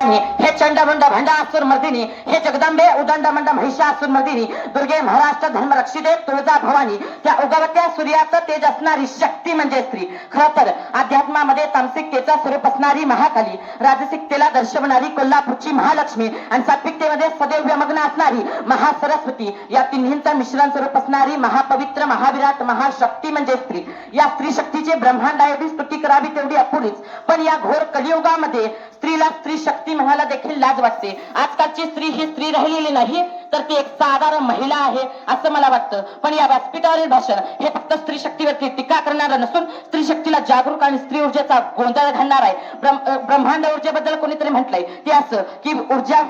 हे चंडमंड भंडासूर मर्दिनी हे जगदंबे उदंड मंड महिषासूर मर्दिनी दुर्गे महाराष्ट्र धर्म रक्षिते तुळजा भवानी त्या उगवत्या सूर्याचं तेज असणारी शक्ती म्हणजे स्त्री. खर तर अध्यात्मामध्ये तामसिकतेचा स्वरूप असणारी महाकाली राजसिकतेला दर्शवणारी कोल्हापूरची महालक्ष्मी आणि सात्विकतेमध्ये सदैव व्यमग्न असणारी महासरस्वती या तिन्हींचं मिश्रण स्वरूप असणारी महापवित्र महाविराट महाशक्ती म्हणजे स्त्री. या स्त्री शक्तीची ब्रह्मांड एवढी स्तुती करावी तेवढी अपुरीच. पण या घोर कलियुगामध्ये स्त्रीला स्त्री शक्ती म्हणायला देखील लाज वाटते. आजकालची स्त्री ही स्त्री राहिलेली नाही तर ती एक साधारण महिला आहे असं मला वाटतं. पण या व्यासपीठावरील भाषण हे फक्त स्त्री शक्तीवरती टीका करणारं नसून स्त्री शक्तीला जागरूक आणि स्त्री ऊर्जेचा गोंधळ घालणार आहे. ब्रह्मांड ऊर्जेबद्दल कोणीतरी म्हटलंय. ते असं की ऊर्जा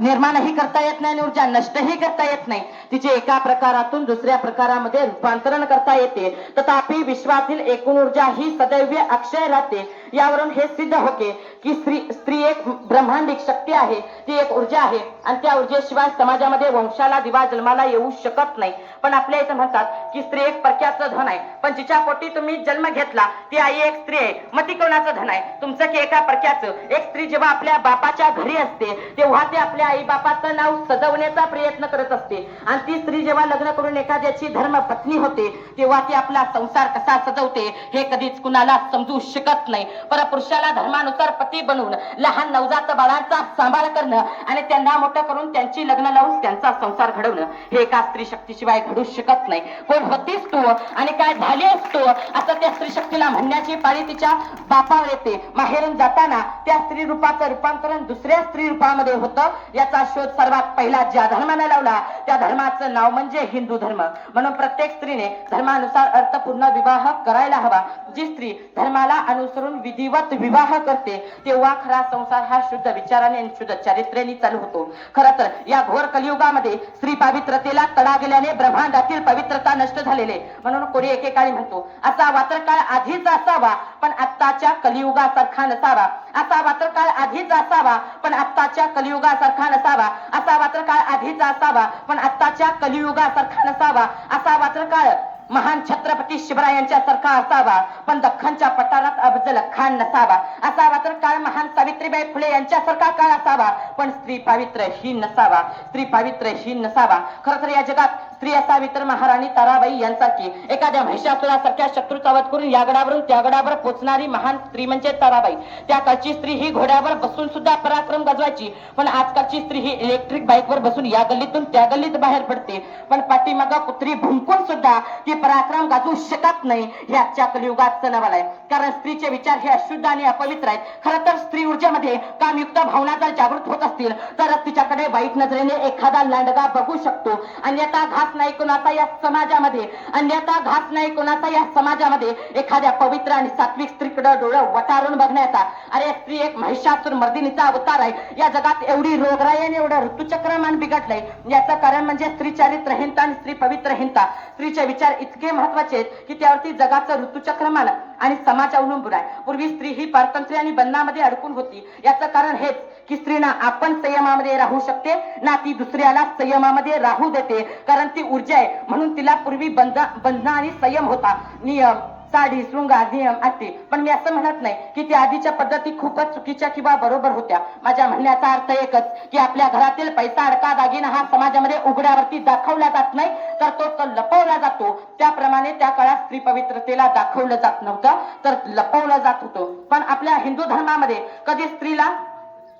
निर्माणही करता येत नाही आणि ऊर्जा नष्टही करता येत नाही. तिचे एका प्रकारातून दुसऱ्या प्रकारामध्ये रूपांतरण करता येते. तथापि विश्वातील एकूण ऊर्जा ही सदैव अक्षय राहते. यावरून हे सिद्ध होते की स्त्री स्त्री एक ब्रह्मांडिक शक्ती आहे. ती एक ऊर्जा आहे. आणि त्या ऊर्जेशिवाय समाजामध्ये वंशाला दिवा जन्माला येऊ शकत नाही. पण आपल्या इथं म्हणतात की स्त्री एक परक्याचं धन आहे. पण जिच्या पोटी तुम्ही जन्म घेतला ती आई एक स्त्री आहे. मग ती कोणाचं धन आहे? तुमचं की एका परक्याचं? एक स्त्री जेव्हा आपल्या बापाच्या घरी असते तेव्हा ते आपल्या आई बापाचं नाव सजवण्याचा प्रयत्न करत असते. आणि ती स्त्री जेव्हा लग्न करून एखाद्याची धर्म पत्नी होते तेव्हा ती आपला संसार कसा सजवते हे कधीच कुणाला समजू शकत नाही. परपुरुषाला धर्मानुसार पती बनवून लहान नवजात बाळांचा सांभाळ करणं आणि त्यांना आत्महत्या करून त्यांची लग्न लावून त्यांचा संसार घडवणं हे एका स्त्री शक्तीशिवाय घडू शकत नाही. कोण होतीस तू? आणि काय झालीस असतो असं त्या स्त्री शक्तीला म्हणण्याची पाळी तिच्या बापावर येते. माहेरून जाताना त्या स्त्री रूपाचं रूपांतरण दुसऱ्या स्त्री रूपामध्ये होतं. याचा शोध सर्वात पहिला ज्या धर्माने लावला त्या धर्माचं नाव म्हणजे हिंदू धर्म. म्हणून प्रत्येक स्त्रीने धर्मानुसार अर्थपूर्ण विवाह करायला हवा. जी स्त्री धर्माला अनुसरून विधिवत विवाह करते तेव्हा खरा संसार हा शुद्ध विचाराने शुद्ध चारित्र्याने चालू होतो. खर तर या घोर कलियुगामध्ये स्त्री पावित्रतेला तडा गेल्याने ब्रह्मांडातील पवित्रता नष्ट झालेले. म्हणून कोणी एकेकाळी म्हणतो असा वात्रकाळ आधीच असावा पण आत्ताच्या कलियुगासारखा नसावा. असा वात्रकाळ आधीच असावा पण आत्ताच्या कलियुगासारखा नसावा. असा वात्रकाळ आधीच असावा पण आत्ताच्या कलियुगासारखा नसावा. असा वात्रकाळ महान छत्रपती शिवरायांच्या सारखा असावा पण दख्खनच्या पठारात अफजल खान नसावा. असावा तर काळ महान सावित्रीबाई फुले यांच्यासारखा काळ असावा पण स्त्री पावित्रहीन नसावा. स्त्री पावित्रहीन नसावा. खर तर या जगात स्त्री असावी तर महाराणी ताराबाई यांसारखी. एखाद्या महिषासुरासारख्या शत्रूचा वध करून या गडावरून त्या गडावर पोचणारी महान स्त्री म्हणजे ताराबाई. त्या काळची स्त्री ही घोड्यावर बसून सुद्धा पराक्रम गाजवायची. पण आजकालची स्त्री ही इलेक्ट्रिक बाईकवर बसून या गल्लीतून त्या गल्लीत बाहेर पडते. पण पाठीमागा कुत्री भुंकून सुद्धा ती पराक्रम गाजवू शकत नाही हे आजच्या कलियुगात सणावाला आहे कारण स्त्रीचे विचार हे अशुद्ध आणि अपवित्र आहेत. खरं तर स्त्री ऊर्जेमध्ये कामयुक्त भावना जर जागृत होत असतील तरच तिच्याकडे वाईट नजरेने एखादा लांडगा बघू शकतो. अन्यथा घास नाही कोणाचा या समाजामध्ये. अन्यथा घास नाही कोणाचा या समाजामध्ये. एखाद्या पवित्र आणि सात्विक स्त्रीकडे डोळं वटारून बघण्याचा. अरे स्त्री एक महिषासूर मर्दिनीचा अवतार आहे. या जगात एवढी रोगराई आणि एवढं ऋतुचक्रमान बिघडलंय. याचं कारण म्हणजे स्त्री चारित्रहीनता आणि स्त्री पवित्रहीनता. स्त्रीचे विचार इतके महत्त्वाचे आहेत की त्यावरती जगाचं ऋतुचक्रमान आणि समाज अवलंबून आहे. पूर्वी स्त्री ही पारतंत्र्य आणि बंधनामध्ये अडकून होती. याचं कारण हेच की स्त्री ना आपण संयमामध्ये राहू शकते ना ती दुसऱ्याला संयमामध्ये राहू देते. कारण ती ऊर्जा आहे. म्हणून तिला पूर्वी बंध बंधन आणि संयम होता. नियम साडी शृंगार नियम आते पण मी असं म्हणत नाही की त्या आधीच्या पद्धती खूपच चुकीच्या किंवा बरोबर होत्या. माझ्या म्हणण्याचा अर्थ एकच की आपल्या घरातील पैसा अडका दागिना हा समाजामध्ये उघड्यावरती दाखवला जात नाही तर तो तर लपवला जातो. त्याप्रमाणे त्या काळात स्त्री पवित्रतेला दाखवलं जात नव्हतं तर लपवलं जात होतं. पण आपल्या हिंदू धर्मामध्ये कधी स्त्रीला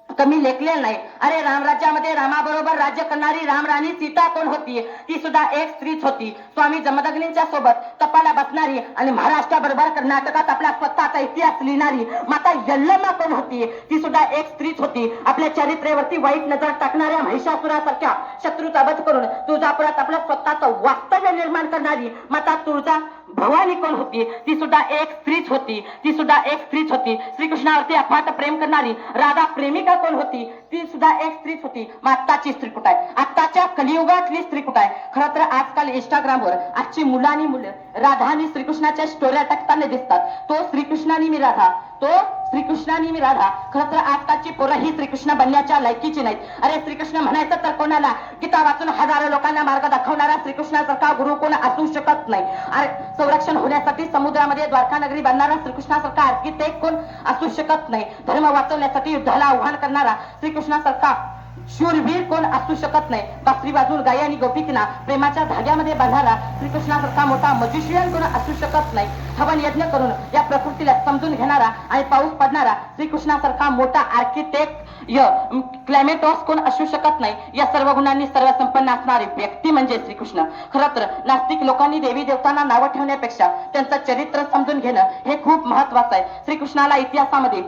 कमी लेखलेलं नाही. अरे रामराज्यामध्ये रामाबरोबर राज्य करणारी रामराणी सीता कोण होती? ती सुद्धा एक स्त्रीच होती. स्वामी जमदग्नींच्या सोबत तपाला बसणारी आणि महाराष्ट्राबरोबर कर्नाटकात आपला स्वतःचा इतिहास लिहिणारी माता यल्लमा कोण होती? ती सुद्धा एक स्त्रीच होती. आपल्या चरित्रेवरती वाईट नजर टाकणाऱ्या महिषासुरासारख्या शत्रूचा वध करून तुळजापुरात आपलं स्वतःचं वास्तव्य निर्माण करणारी माता तुळजा भवानी कोण होती? ती सुद्धा एक स्त्रीच होती. ती सुद्धा एक स्त्रीच होती. श्रीकृष्णावरती अफाट प्रेम करणारी राधा प्रेमिका कोण होती? ती सुद्धा एक स्त्रीच होती. मग आत्ताची स्त्री कुठं आहे? आत्ताच्या कलियुगातली स्त्री कुठं आहे? खरं तर आजकाल इंस्टाग्रामवर आजची मुलं आणि मुलं राधा आणि श्रीकृष्णाच्या स्टोऱ्या टाकताना दिसतात. तो श्रीकृष्णाने मी राधा तो श्रीकृष्णानी मी राधा. खरं तर आजकालची पोरं ही श्रीकृष्ण बनण्याच्या लायकीची नाहीत. अरे श्रीकृष्ण म्हणायचं तर कोणाला? गीता वाचून हजारो लोकांना मार्ग दाखवणारा श्रीकृष्णासारखा गुरु कोण असू शकत नाही. अरे संरक्षण होण्यासाठी समुद्रामध्ये द्वारकानगरी बनणारा बांधणारा श्रीकृष्णासारखा आर्किटेक्ट कोण असू शकत नाही? धर्म वाचवण्यासाठी युद्धाला आव्हान करणारा श्रीकृष्णासारखा शूरवीर कोण असू शकत नाही. बासरी बाजून गाई आणि गोपिकना प्रेमाच्या धाग्यामध्ये बांधणारा श्रीकृष्णासारखा मोठा मजिशियन कोण असू शकत नाही. हवन यज्ञ करून या प्रकृतीला समजून घेणारा आणि पाऊस पडणारा श्रीकृष्णासारखा मोठा आर्किटेक्ट य क्लायमेटॉस कोण असू शकत नाही. या सर्व गुणांनी सर्व संपन्न असणारी व्यक्ती म्हणजे श्रीकृष्ण. खरं तर नास्तिक लोकांनी देवी देवतांना नावं ठेवण्यापेक्षा त्यांचं चरित्र समजून घेणं हे खूप महत्वाचं आहे. श्रीकृष्णाला इतिहासामध्ये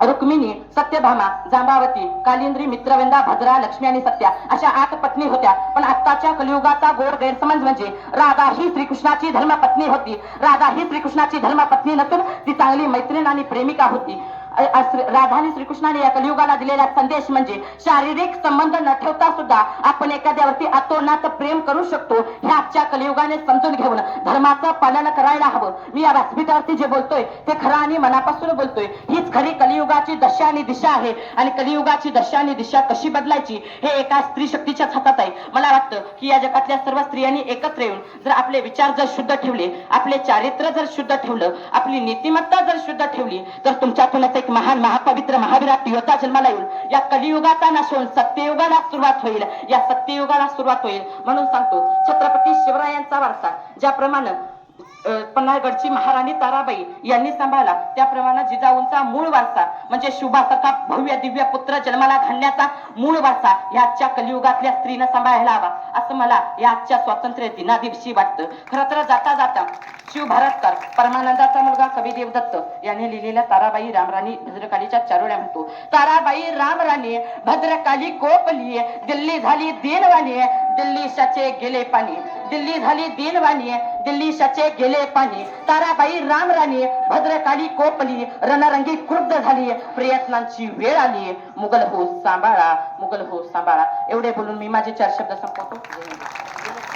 रुक्मिणी सत्यभामा जांबावती कालिंद्री मित्रवेंदा भद्रा लक्ष्मी आणि सत्या अशा आठ पत्नी होत्या. पण आत्ताच्या कलियुगाचा गोड गैरसमज म्हणजे राधा ही श्रीकृष्णाची धर्मपत्नी होती. राधा ही श्रीकृष्णाची धर्मपत्नी नसून ती चांगली मैत्रीण आणि प्रेमिका होती. राधाने श्रीकृष्णाने या कलियुगाला दिलेला संदेश म्हणजे शारीरिक संबंध न ठेवता सुद्धा आपण एखाद्यावरती अतोनात प्रेम करू शकतो हे आजच्या कलियुगाने समजून घेऊन धर्माचं पालन करायला हवं. मी या व्यासपीठावरती जे बोलतोय ते खरं आणि मनापासून बोलतोय. हीच खरी कलियुगाची दशा आणि दिशा आहे. आणि कलियुगाची दशा आणि दिशा कशी बदलायची हे एका स्त्री शक्तीच्याच हातात आहे. मला वाटतं की या जगातल्या सर्व स्त्रियांनी एकत्र येऊन जर आपले विचार जर शुद्ध ठेवले आपले चारित्र्य जर शुद्ध ठेवलं आपली नीतिमत्ता जर शुद्ध ठेवली तर तुमच्यातूनच एक महान महापवित्र महाविराट योद्धा जन्माला येईल या कलियुगाचा नाश होऊन सत्ययुगाला सुरुवात होईल. या सत्ययुगाला सुरुवात होईल. म्हणून सांगतो छत्रपती शिवरायांचा वारसा ज्याप्रमाणे पन्हाळगडची महाराणी ताराबाई यांनी सांभाळला. त्याप्रमाणे जिजाऊंचा मूळ वारसा म्हणजे शुभासारखा भव्य दिव्य पुत्र जन्माला घालण्याचा मूळ वारसा या आजच्या कलियुगातल्या स्त्रीनं सांभाळायला हवा असं मला या आजच्या स्वातंत्र्य दिनादिवशी वाटतं. खरं तर जाता जाता शिव भारतकर परमानंदाचा मुलगा कवी देवदत्त यांनी लिहिलेल्या ताराबाई रामराणी भद्रकालीच्या चारोळ्या म्हणतो. ताराबाई रामराणी भद्रकाली कोपली दिल्ली झाली दिनवाणी दिल्ली शाचे गेले पाणी. दिल्ली झाली दिनवाणी दिल्ली शाचे गेले पाणी. ताराबाई रामराणी भद्रकाली कोपली रणरंगी क्रुद्ध झाली. प्रयत्नांची वेळ आली. मुघल हो सांभाळा मुघल हो सांभाळा. एवढे बोलून मी माझे चार शब्द संपवतो.